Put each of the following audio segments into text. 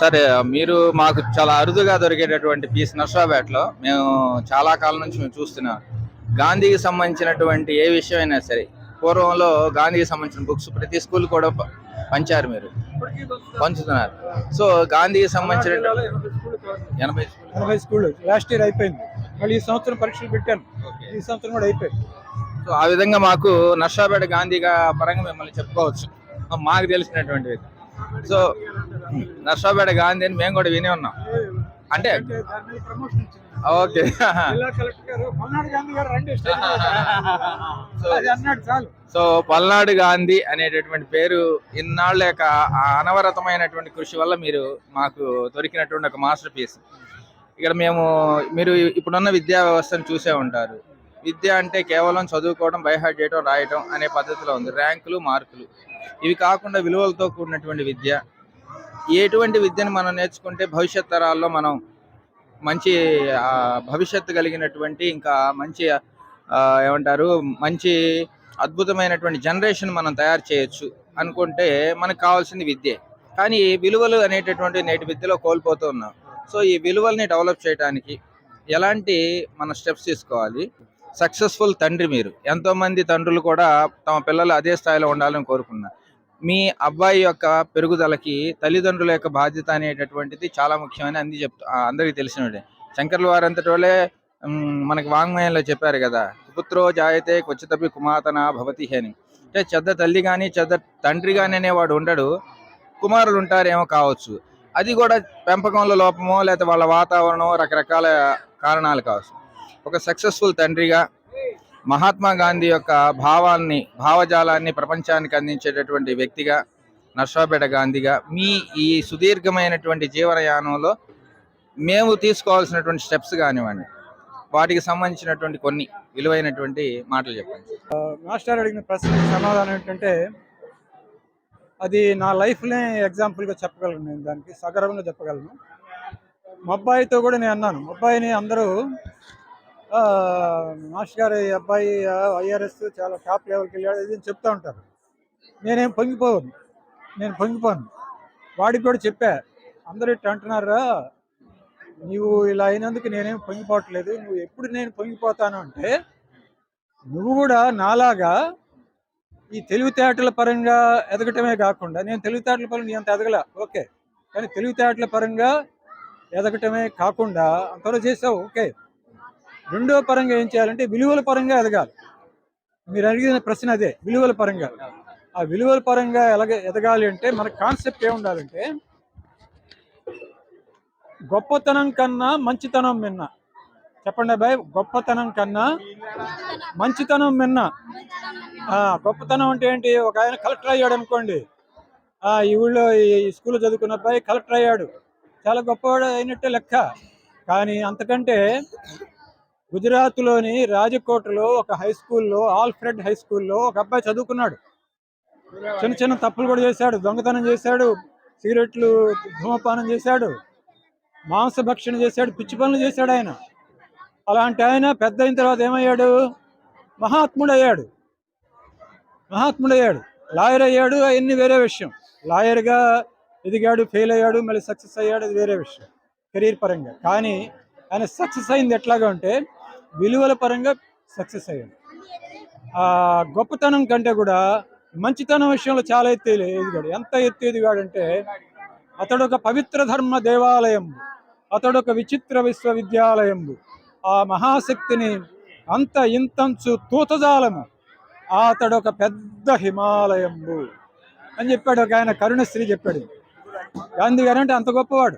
సరే మీరు మాకు చాలా అరుదుగా దొరికేటటువంటి పీస్ నర్సాపేటలో మేము చాలా కాలం నుంచి మేము చూస్తున్నాం. గాంధీకి సంబంధించినటువంటి ఏ విషయమైనా సరే పూర్వంలో గాంధీకి సంబంధించిన బుక్స్ ప్రతి స్కూల్ కూడా పంచారు మీరు. పంచుతున్నారు. సో గాంధీకి సంబంధించిన ఎనభై ఎనభై స్కూల్. లాస్ట్ ఇయర్ అయిపోయింది. మళ్ళీ ఈ సంవత్సరం పరీక్షలు పెట్టాను. ఈ సంవత్సరం కూడా అయిపోయింది. సో ఆ విధంగా మాకు నర్సాపేట గాంధీగా పరంగా మిమ్మల్ని చెప్పుకోవచ్చు. మాకు తెలిసినటువంటిది సో నర్సాపేట గాంధీ అని మేము కూడా విని ఉన్నాం. అంటే ఓకే. సో పల్నాడు గాంధీ అనేటటువంటి పేరు ఇన్నాళ్ళ యొక్క ఆ అనవరతమైనటువంటి కృషి వల్ల మీరు మాకు దొరికినటువంటి ఒక మాస్టర్ పీస్. ఇక్కడ మేము మీరు ఇప్పుడున్న విద్యా వ్యవస్థను చూసే ఉంటారు. విద్య అంటే కేవలం చదువుకోవడం బైహార్ట్ చేయడం రాయడం అనే పద్ధతిలో ఉంది. ర్యాంకులు మార్కులు. ఇవి కాకుండా విలువలతో కూడినటువంటి విద్య ఎటువంటి విద్యను మనం నేర్చుకుంటే భవిష్యత్ తరాల్లో మనం మంచి భవిష్యత్తు కలిగినటువంటి ఇంకా మంచి ఏమంటారు మంచి అద్భుతమైనటువంటి జనరేషన్ మనం తయారు చేయొచ్చు అనుకుంటే మనకు కావాల్సింది విద్యే. కానీ విలువలు అనేటటువంటి నేటి విద్యలో కోల్పోతూ ఉన్నాం. సో ఈ విలువల్ని డెవలప్ చేయడానికి ఎలాంటి మన స్టెప్స్ తీసుకోవాలి? సక్సెస్ఫుల్ తండ్రి మీరు. ఎంతో మంది తండ్రులు కూడా తమ పిల్లలు అదే స్థాయిలో ఉండాలని కోరుకున్నారు మీ అబ్బాయి యొక్క పెరుగుదలకి తల్లిదండ్రుల యొక్క బాధ్యత అనేటటువంటిది చాలా ముఖ్యమని అంది చెప్తా అందరికీ తెలిసినట్టే శంకర్ల వారంతటి వాళ్ళే మనకి వాంగ్మయంలో చెప్పారు కదా పుత్రో జాయతే క్వచితపి కుమాతన భవతి అని అంటే చెద్ద తల్లి కానీ చెద్ద తండ్రి కానీ అనేవాడు ఉండడు. కుమారులు ఉంటారేమో కావచ్చు. అది కూడా పెంపకంలో లోపమో లేకపోతే వాళ్ళ వాతావరణం రకరకాల కారణాలు కావచ్చు. ఒక సక్సెస్ఫుల్ తండ్రిగా మహాత్మా గాంధీ యొక్క భావాల్ని భావజాలాన్ని ప్రపంచానికి అందించేటటువంటి వ్యక్తిగా నర్సాపేట గాంధీగా మీ ఈ సుదీర్ఘమైనటువంటి జీవనయానంలో మేము తీసుకోవాల్సినటువంటి స్టెప్స్ కానివ్వండి. వాటికి సంబంధించినటువంటి కొన్ని విలువైనటువంటి మాటలు చెప్పండి. మాస్టర్ అడిగిన ప్రశ్నకి సమాధానం ఏంటంటే అది నా లైఫ్నే ఎగ్జాంపుల్గా చెప్పగలను నేను దానికి సగర్వంగా చెప్పగలను. మా అబ్బాయితో కూడా నేను అన్నాను. మా అబ్బాయిని అందరూ మాస్టర్ గారు అబ్బాయి ఐఆర్ఎస్ చాలా టాప్ లెవెల్కి వెళ్ళాడు. ఇది చెప్తూ చెప్తా ఉంటారు నేనేం పొంగిపోను. నేను పొంగిపోను. వాడికి కూడా చెప్పా. అందరూ ఇట్లా అంటున్నారా? నీవు ఇలా అయినందుకు నేనేం పొంగిపోవట్లేదు. నువ్వు ఎప్పుడు నేను పొంగిపోతాను అంటే నువ్వు కూడా నాలాగా ఈ తెలివితేటల పరంగా ఎదగటమే కాకుండా నేను తెలివితేటల పరంగా అంత ఎదగల? ఓకే. కానీ తెలివితేటల పరంగా ఎదగటమే కాకుండా అంతవరకు చేసావు. ఓకే. రెండో పరంగా ఏం చేయాలంటే విలువల పరంగా ఎదగాలి. మీరు అడిగిన ప్రశ్న అదే విలువల పరంగా. ఆ విలువల పరంగా ఎలాగ ఎదగాలి అంటే మన కాన్సెప్ట్ ఏముండాలంటే గొప్పతనం కన్నా మంచితనం మిన్న. చెప్పండి అబ్బాయి గొప్పతనం కన్నా మంచితనం మిన్న. ఆ, గొప్పతనం అంటే ఏంటి? ఒక ఆయన కలెక్టర్ అయ్యాడు అనుకోండి. ఆ, ఈ ఊళ్ళో ఈ స్కూల్లో చదువుకున్న అబ్బాయి కలెక్టర్ అయ్యాడు. చాలా గొప్పవాడు అయినట్టే లెక్క. కానీ అంతకంటే గుజరాత్లోని రాజకోటలో ఒక హై స్కూల్లో ఆల్ఫ్రెడ్ హై స్కూల్లో ఒక అబ్బాయి చదువుకున్నాడు. చిన్న చిన్న తప్పులు కూడా చేశాడు దొంగతనం చేశాడు సిగరెట్లు ధూమపానం చేశాడు మాంసభక్షణ చేశాడు పిచ్చి పనులు చేశాడు ఆయన. అలాంటి ఆయన పెద్ద అయిన తర్వాత ఏమయ్యాడు? మహాత్ముడు అయ్యాడు మహాత్ముడు అయ్యాడు లాయర్ అయ్యాడు అవన్నీ వేరే విషయం. లాయర్గా ఎదిగాడు ఫెయిల్ అయ్యాడు మళ్ళీ సక్సెస్ అయ్యాడు అది వేరే విషయం. కెరీర్ పరంగా. కానీ ఆయన సక్సెస్ అయింది ఎట్లాగా అంటే విలువల పరంగా సక్సెస్ అయ్యాడు. ఆ గొప్పతనం కంటే కూడా మంచితనం విషయంలో చాలా ఎత్తు ఎదిగాడు. ఎంత ఎత్తు ఎదిగాడంటే అతడు ఒక పవిత్ర ధర్మ దేవాలయం అతడు ఒక విచిత్ర విశ్వవిద్యాలయం ఆ మహాశక్తిని అంత ఇంతంచు తూతజాలము అతడు ఒక పెద్ద హిమాలయంబు అని చెప్పాడు. ఒక ఆయన కరుణశ్రీ చెప్పాడు. గాంధీ గారు అంటే అంత గొప్పవాడు.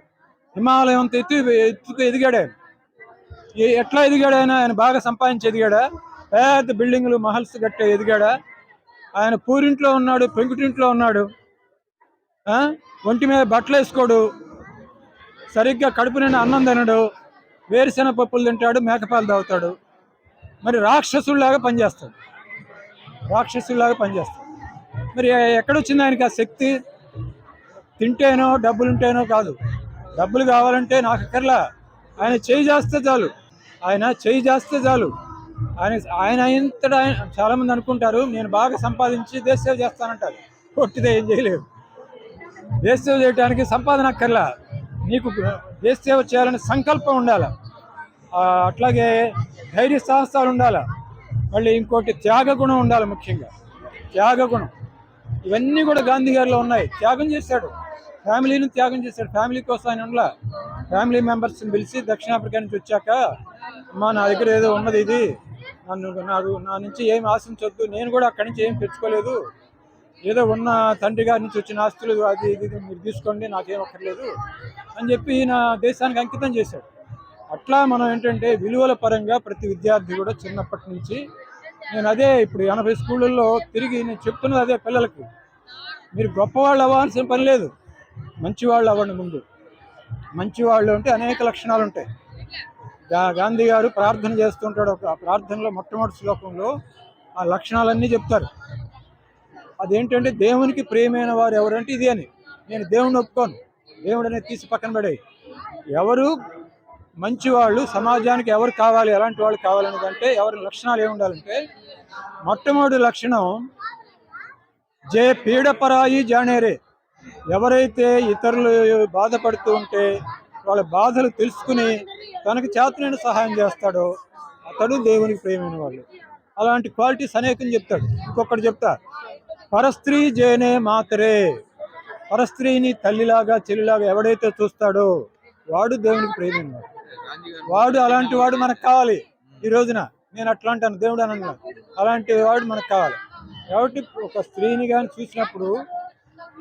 హిమాలయం ఎత్తు ఎత్తుకు ఎదిగాడు. ఎట్లా ఎదిగాడు ఆయన? ఆయన బాగా సంపాదించి ఎదిగాడా? పెద్ద బిల్డింగ్లు మహల్స్ గట్ట ఎదిగాడా? ఆయన పూరింట్లో ఉన్నాడు పెంకుటింట్లో ఉన్నాడు. ఆ? ఒంటి మీద బట్టలు వేసుకోడు. సరిగ్గా కడుపు నిండా అన్నం తినడు. వేరుశెనగ పప్పులు తింటాడు మేకపాలు తాగుతాడు. మరి రాక్షసుల్లాగా పనిచేస్తాడు. రాక్షసుల్లాగా పనిచేస్తాడు. మరి ఎక్కడొచ్చింది ఆయనకి ఆ శక్తి? తింటేనో డబ్బులుంటేనో కాదు. డబ్బులు కావాలంటే నాకు అక్కర్లా. ఆయన చేయి చేస్తే చాలు. ఆయన చేయి చేస్తే చాలు. ఆయన ఆయన ఇంతటా చాలామంది అనుకుంటారు నేను బాగా సంపాదించి దేశ సేవ చేస్తానంటారు. కొట్టిదే ఏం చేయలేవు దేశ సేవ చేయడానికి సంపాదన అక్కర్లా. నీకు దేశ సేవ చేయాలనే సంకల్పం ఉండాలి? అట్లాగే ధైర్య సాహసాలు ఉండాలి? మళ్ళీ ఇంకోటి త్యాగ గుణం ఉండాలి ముఖ్యంగా. త్యాగ గుణం ఇవన్నీ కూడా గాంధీ గారిలో ఉన్నాయి. త్యాగం చేశాడు. ఫ్యామిలీని త్యాగం చేశాడు. ఫ్యామిలీ కోసం ఆయన ఉండలా. ఫ్యామిలీ మెంబర్స్ని పిలిచి దక్షిణాఫ్రికా నుంచి వచ్చాక అమ్మా నా దగ్గర ఏదో ఉన్నది ఇది. నన్ను నాకు నా నుంచి ఏం ఆశించొద్దు. నేను కూడా అక్కడి నుంచి ఏం తెచ్చుకోలేదు. ఏదో ఉన్న తండ్రి గారి నుంచి వచ్చిన ఆస్తులు అది ఇది మీరు తీసుకోండి నాకేం అక్కర్లేదు అని చెప్పి నా దేశానికి అంకితం చేశాడు. అట్లా మనం ఏంటంటే విలువల పరంగా ప్రతి విద్యార్థి కూడా చిన్నప్పటి నుంచి నేను అదే ఇప్పుడు ఎనభై స్కూళ్ళల్లో తిరిగి నేను చెప్తున్నది అదే పిల్లలకి. మీరు గొప్పవాళ్ళు అవ్వాల్సిన పని లేదు. మంచివాళ్ళు అవ్వండి ముందు. మంచివాళ్ళు అంటే అనేక లక్షణాలు ఉంటాయి గాంధీ గారు ప్రార్థన చేస్తుంటాడు ఒక ప్రార్థనలో మొట్టమొదటి శ్లోకంలో. ఆ లక్షణాలన్నీ చెప్తారు. అదేంటంటే దేవునికి ప్రియమైన వారు ఎవరంటే ఇది అని. నేను దేవుడిని ఒప్పుకోను. దేవుడు అనేది తీసి పక్కన పడేయి. ఎవరు మంచివాళ్ళు సమాజానికి ఎవరు కావాలి ఎలాంటి వాళ్ళు కావాలనేదంటే ఎవరి లక్షణాలు ఏమి ఉండాలంటే మొట్టమొదటి లక్షణం జే పీడపరాయి జానేరే ఎవరైతే ఇతరులు బాధపడుతూ ఉంటే వాళ్ళ బాధలు తెలుసుకుని తనకు చేతనైన సహాయం చేస్తాడో అతడు దేవునికి ప్రేమైన వాళ్ళు అలాంటి క్వాలిటీస్ అనేకం చెప్తాడు. ఇంకొకటి చెప్తా. పరస్త్రీ జేనే మాతరే. పరస్త్రీని తల్లిలాగా చెల్లిలాగా ఎవడైతే చూస్తాడో వాడు దేవునికి ప్రేమైన వాడు. వాడు అలాంటి వాడు మనకు కావాలి ఈ రోజున. నేను అట్లా అంటాను దేవుడు అని అన్నాను అలాంటి వాడు మనకు కావాలి. కాబట్టి ఒక స్త్రీని కానీ చూసినప్పుడు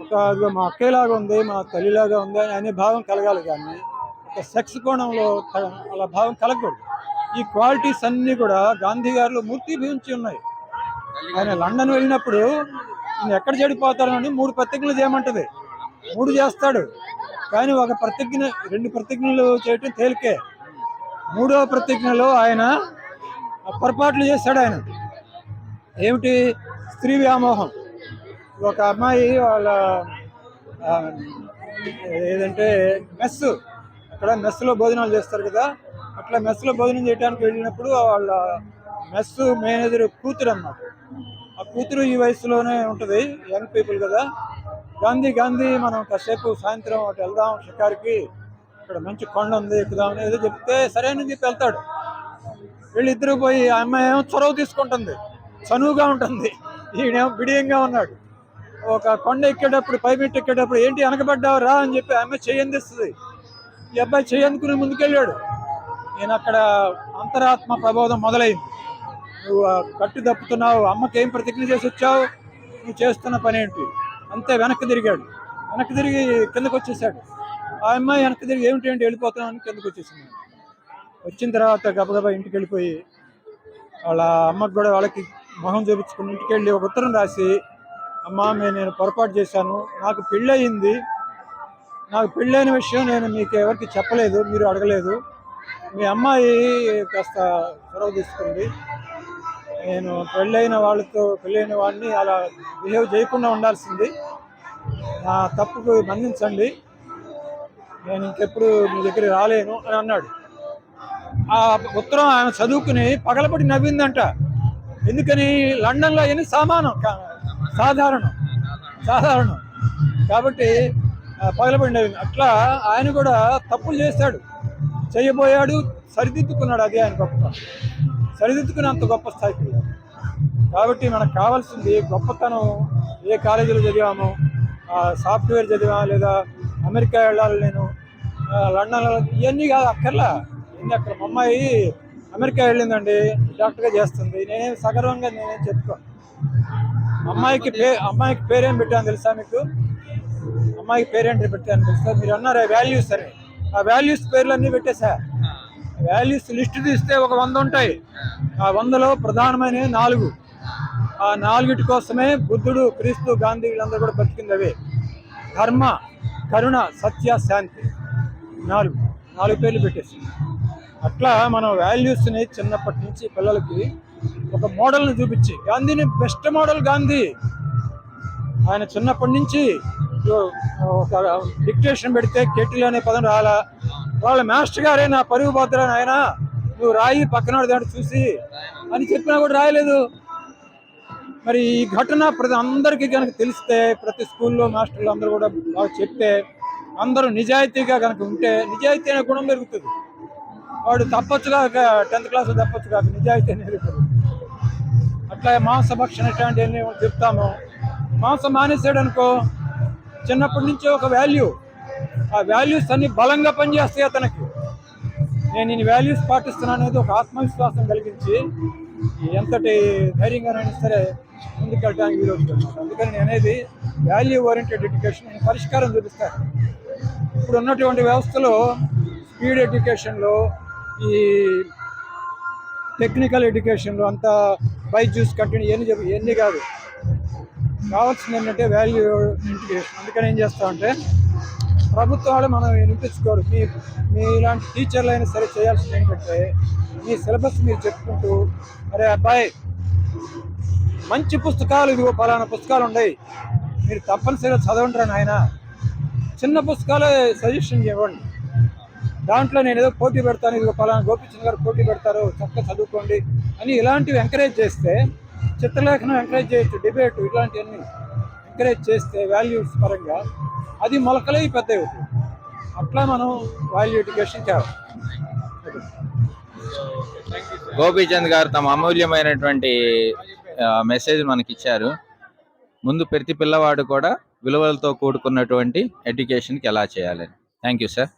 ఒక మా అక్కేలాగా ఉంది మా తల్లిలాగా ఉంది అని అనే భావం కలగాలి కానీ ఒక సెక్స్ కోణంలో అలా భావం కలగకూడదు. ఈ క్వాలిటీస్ అన్నీ కూడా గాంధీ గారిలో మూర్తిభవించి ఉన్నాయి. ఆయన లండన్ వెళ్ళినప్పుడు నేను ఎక్కడ చెడిపోతారని మూడు ప్రతిజ్ఞలు చేయమంటది. మూడు చేస్తాడు. కానీ ఒక ప్రతిజ్ఞ రెండు ప్రతిజ్ఞలు చేయటం తేలికే. మూడవ ప్రతిజ్ఞలో ఆయన పొరపాట్లు చేశాడు ఆయన. ఏమిటి? స్త్రీ వ్యామోహం. ఒక అమ్మాయి వాళ్ళ ఏదంటే మెస్ అక్కడ మెస్లో భోజనాలు చేస్తారు కదా. అట్లా మెస్లో భోజనం చేయడానికి వెళ్ళినప్పుడు వాళ్ళ మెస్ మేనేజర్ కూతురు అన్నమాట. ఆ కూతురు ఈ వయసులోనే ఉంటుంది యంగ్ పీపుల్ కదా. గాంధీ గాంధీ మనం కాసేపు సాయంత్రం అటు వెళ్దాం షికార్కి ఇక్కడ మంచి కొండ ఉంది ఎక్కుదాం ఏదో చెప్తే సరేనని చెప్పి వెళ్తాడు. వీళ్ళిద్దరూ పోయి ఆ అమ్మాయి ఏమో చొరవ తీసుకుంటుంది చనువుగా ఉంటుంది ఈయనేమో బిడియంగా ఉన్నాడు. ఒక కొండ ఎక్కేటప్పుడు పైమెట్టు ఎక్కేటప్పుడు ఏంటి వెనకబడ్డావు రా అని చెప్పి ఆమె చేయందిస్తుంది ఈ అబ్బాయి చేయందుకుని ముందుకెళ్ళాడు. నేను అక్కడ అంతరాత్మ ప్రబోధం మొదలైంది. నువ్వు కట్టు తప్పుతున్నావు అమ్మకి ఏం ప్రతిజ్ఞ చేసి వచ్చావు? నువ్వు చేస్తున్న పని ఏంటి? అంతే వెనక్కి తిరిగాడు. వెనక్కి తిరిగి కిందకు వచ్చేసాడు. ఆ అమ్మాయి వెనక్కి తిరిగి ఏమిటి ఏంటి వెళ్ళిపోతున్నావు అని కిందకు వచ్చేసింది. వచ్చిన తర్వాత గబగబా ఇంటికి వెళ్ళిపోయి వాళ్ళ అమ్మకి కూడా వాళ్ళకి మొహం చూపించుకుని ఇంటికి వెళ్ళి ఒక ఉత్తరం రాసి అమ్మ నేను పొరపాటు చేశాను. నాకు పెళ్ళయింది. నాకు పెళ్ళైన విషయం నేను మీకు ఎవరికి చెప్పలేదు మీరు అడగలేదు. మీ అమ్మాయి కాస్త చొరవ తీసుకుంది. నేను పెళ్ళైన వాళ్ళతో పెళ్ళైన వాడిని అలా బిహేవ్ చేయకుండా ఉండాల్సింది. నా తప్పుకు మన్నించండి నేను ఇంకెప్పుడు మీ దగ్గర రాలేను అని అన్నాడు. ఆ ఉత్తరం ఆయన చదువుకుని పగలబడి నవ్విందంట. ఎందుకని? లండన్లో అవన్నీ సామానం? సాధారణం. సాధారణం. కాబట్టి పగలబడినవి అట్లా ఆయన కూడా తప్పులు చేశాడు. చేయబోయాడు సరిదిద్దుకున్నాడు అదే ఆయన గొప్ప. సరిదిద్దుకుని అంత గొప్ప స్థాయికి కాబట్టి మనకు కావాల్సింది గొప్పతనం ఏ కాలేజీలో చదివాము ఆ, సాఫ్ట్వేర్ చదివా లేదా అమెరికా వెళ్ళాలి నేను లండన్ ఇవన్నీ కాదు అక్కర్లా. ఇన్ని అక్కడ మా అమ్మాయి అమెరికా వెళ్ళిందండి డాక్టర్గా చేస్తుంది. నేనేం సగర్వంగా నేనేం చెప్పుకో అమ్మాయికి పే అమ్మాయికి పేరేం పెట్టాను తెలుసా మీకు? అమ్మాయికి పేరేంటి పెట్టాను సార్ మీరు అన్నారు వాల్యూస్ సరే ఆ వాల్యూస్ పేర్లు అన్నీ పెట్టేశా. వాల్యూస్ లిస్ట్ తీస్తే ఒక వంద ఉంటాయి. ఆ వందలో ప్రధానమైన నాలుగు. ఆ నాలుగిటి కోసమే బుద్ధుడు క్రీస్తు గాంధీ వీళ్ళందరూ కూడా బతికింది అవే ధర్మ కరుణ సత్య శాంతి. నాలుగు. నాలుగు పేర్లు పెట్టేసి అట్లా మనం వాల్యూస్ని చిన్నప్పటి నుంచి పిల్లలకి ఒక మోడల్ని చూపించి గాంధీని బెస్ట్ మోడల్ గాంధీ. ఆయన చిన్నప్పటి నుంచి ఒక డిక్టేషన్ పెడితే కెటిల్ అనే పదం రాలా. వాళ్ళ మాస్టర్ గారే నా పరుగు పోతురా ఆయన నువ్వు రాయి పక్కన దాంట్లో చూసి. అని చెప్పినా కూడా రాయలేదు. మరి ఈ ఘటన ప్రతి అందరికీ కనుక తెలిస్తే ప్రతి స్కూల్లో మాస్టర్లు అందరూ కూడా బాగా చెప్తే అందరూ నిజాయితీగా కనుక ఉంటే నిజాయితీ అనే గుణం పెరుగుతుంది. వాడు తప్పచ్చు కాక టెన్త్ క్లాస్ తప్పచ్చు కాక నిజాయితీ అనేది పెరుగుతుంది. అట్లా మాంసభక్షణ ఇట్లాంటివన్నీ చెప్తాము. మాంసం మానేసాడు అనుకో చిన్నప్పటి నుంచి ఒక వాల్యూ ఆ వాల్యూస్ అన్ని బలంగా పనిచేస్తాయి అతనికి. నేను ఈ వాల్యూస్ పాటిస్తున్నాను అనేది ఒక ఆత్మవిశ్వాసం కలిగించి ఎంతటి ధైర్యంగానైనా సరే ముందుకెళ్ళడానికి వీలవుతుంది అందుకని నేను అనేది వాల్యూ ఓరియంటెడ్ ఎడ్యుకేషన్ నేను పరిష్కారం చూపిస్తాను ఇప్పుడు ఉన్నటువంటి వ్యవస్థలో స్పీడ్ ఎడ్యుకేషన్లో ఈ టెక్నికల్ ఎడ్యుకేషన్లో అంతా బైజూస్ కంటిన్యూ ఎన్ని ఎన్ని కాదు. కావాల్సింది ఏంటంటే వాల్యూ ఇంటిగ్రేషన్ అందుకని ఏం చేస్తామంటే ప్రభుత్వాలు మనం వినిపించుకోరు. మీ మీ ఇలాంటి టీచర్లు అయినా సరే చేయాల్సింది ఏంటంటే మీ సిలబస్ మీరు చెప్పుకుంటూ అరే అబ్బాయి మంచి పుస్తకాలు ఇదిగో పలానా పుస్తకాలు ఉన్నాయి. మీరు తప్పనిసరిగా చదవండి నాయన. చిన్న పుస్తకాలే సజెషన్ ఇవ్వండి. దాంట్లో నేను ఏదో పోటీ పెడతాను. ఇదిగో పలానా గోపిచంద్ గారు పోటీ పెడతారు. చక్కగా చదువుకోండి అని ఇలాంటివి ఎంకరేజ్ చేస్తే చిత్రలేఖనం ఎంకరేజ్ చేయొచ్చు డిబేట్ ఇలాంటివన్నీ ఎంకరేజ్ చేస్తే వాల్యూస్ పరంగా అది మొలకలై పెద్ద అవుతుంది అట్లా మనం వాల్యూ ఎడ్యుకేషన్ చేయాలి. గోపీచంద్ గారు తమ అమూల్యమైనటువంటి మెసేజ్ మనకి ఇచ్చారు ముందు ప్రతి పిల్లవాడు కూడా విలువలతో కూడుకున్నటువంటి ఎడ్యుకేషన్కి ఎలా చేయాలని. Thank you sir